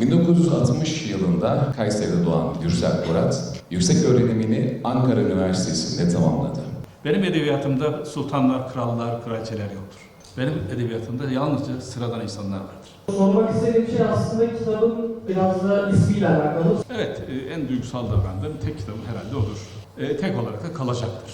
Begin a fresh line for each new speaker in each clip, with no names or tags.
1960 yılında Kayseri'de doğan Gürsel Murat, yüksek öğrenimini Ankara Üniversitesi'nde tamamladı.
Benim edebiyatımda sultanlar, krallar, kraliçeler yoktur. Benim edebiyatımda yalnızca sıradan insanlar vardır.
Sormak istediğim şey aslında kitabın biraz da ismiyle alakalı.
Evet, e, en duygusal davrandığım tek kitabım herhalde odur. E, tek olarak da kalacaktır.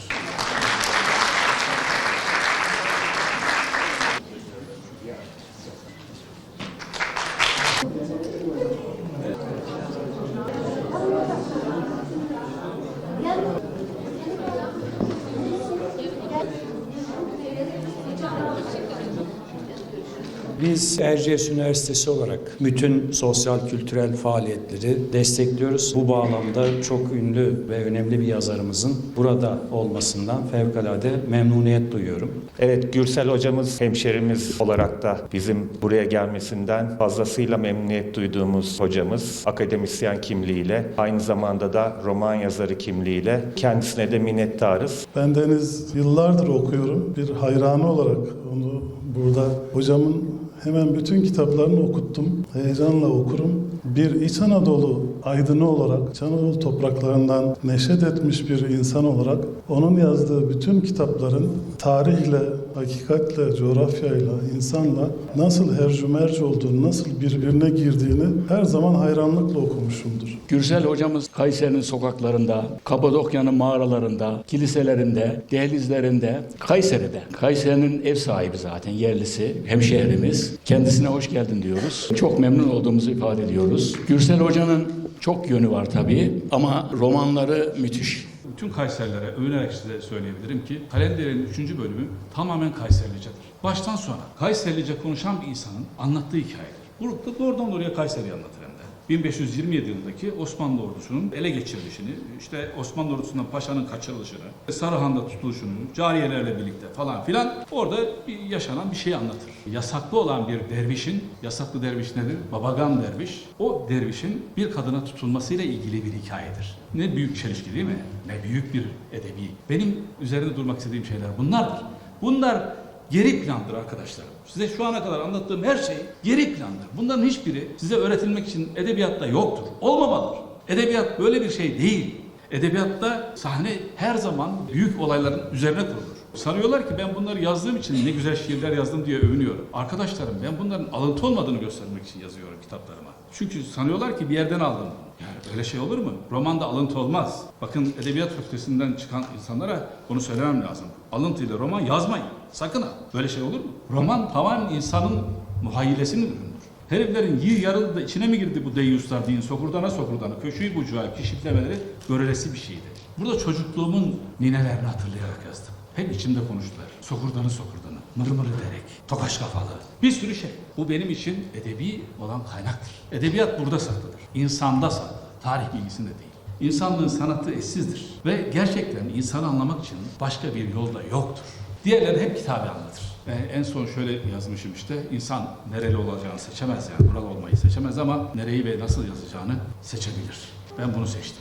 Biz Erciyes Üniversitesi olarak bütün sosyal kültürel faaliyetleri destekliyoruz. Bu bağlamda çok ünlü ve önemli bir yazarımızın burada olmasından fevkalade memnuniyet duyuyorum.
Evet, Gürsel hocamız hemşerimiz olarak da bizim buraya gelmesinden fazlasıyla memnuniyet duyduğumuz hocamız akademisyen kimliğiyle aynı zamanda da roman yazarı kimliğiyle kendisine de minnettarız.
Ben Deniz yıllardır okuyorum. Bir hayranı olarak onu burada hocamın hemen bütün kitaplarını okuttum. Heyecanla okurum. Bir İç Anadolu aydını olarak, İç Anadolu topraklarından neşet etmiş bir insan olarak onun yazdığı bütün kitapların tarihle, hakikatle, coğrafyayla, insanla nasıl hercümerc olduğunu, nasıl birbirine girdiğini her zaman hayranlıkla okumuşumdur.
Gürsel hocamız Kayseri'nin sokaklarında, Kapadokya'nın mağaralarında, kiliselerinde, dehlizlerinde, Kayseri'de. Kayseri'nin ev sahibi zaten, yerlisi, hemşehrimiz. Kendisine hoş geldin diyoruz. Çok memnun olduğumuzu ifade ediyoruz. Gürsel hocanın çok yönü var tabii ama romanları müthiş.
Bütün Kayserilere övünerek size söyleyebilirim ki Kalender'in 3. bölümü tamamen Kayserilicedir. Baştan sona Kayserilice konuşan bir insanın anlattığı hikayedir. Burada doğrudan doğruya Kayseri'yi anlatır. 1527 yılındaki Osmanlı ordusunun ele geçirilişini, işte Osmanlı ordusundan paşanın kaçırılışını, Sarıhan'da tutuluşunu, cariyelerle birlikte falan filan orada yaşanan bir şey anlatır. Yasaklı olan bir dervişin, yasaklı derviş nedir? Babagan derviş. O dervişin bir kadına tutulmasıyla ilgili bir hikayedir. Ne büyük çelişki değil mi? Ne büyük bir edebi. Benim üzerinde durmak istediğim şeyler bunlardır. Bunlar geri plandır arkadaşlarım. Size şu ana kadar anlattığım her şey geri plandır. Bunların hiçbiri size öğretilmek için edebiyatta yoktur. Olmamalıdır. Edebiyat böyle bir şey değil. Edebiyatta sahne her zaman büyük olayların üzerine kurulur. Sanıyorlar ki ben bunları yazdığım için ne güzel şiirler yazdım diye övünüyorum. Arkadaşlarım ben bunların alıntı olmadığını göstermek için yazıyorum kitaplarıma. Çünkü sanıyorlar ki bir yerden aldım. Yani öyle şey olur mu? Romanda alıntı olmaz. Bakın edebiyat fakültesinden çıkan insanlara bunu söylemem lazım. Alıntıyla roman yazmayın. Sakın ha. Böyle şey olur mu? Roman tamamen insanın muhayyilesinin ürünüdür. Heriflerin yir yarıldı da içine mi girdi bu deyyuslar deyin sokurdana sokurdana köşeyi bucağı kişiflemeleri görelesi bir şeydi. Burada çocukluğumun ninelerini hatırlayarak yazdım. Hep içimde konuştular. Sokurdanı sokurdanı, mırmırı derek, tokaş kafalı. Bir sürü şey. Bu benim için edebi olan kaynaktır. Edebiyat burada saklıdır. İnsanda saklı. Tarih bilgisinde değil. İnsanlığın sanatı eşsizdir. Ve gerçekten insanı anlamak için başka bir yol da yoktur. Diğerleri hep kitabı anlatır. Ve en son şöyle yazmışım işte, insan nereli olacağını seçemez yani, buralı olmayı seçemez ama nereyi ve nasıl yazacağını seçebilir. Ben bunu seçtim.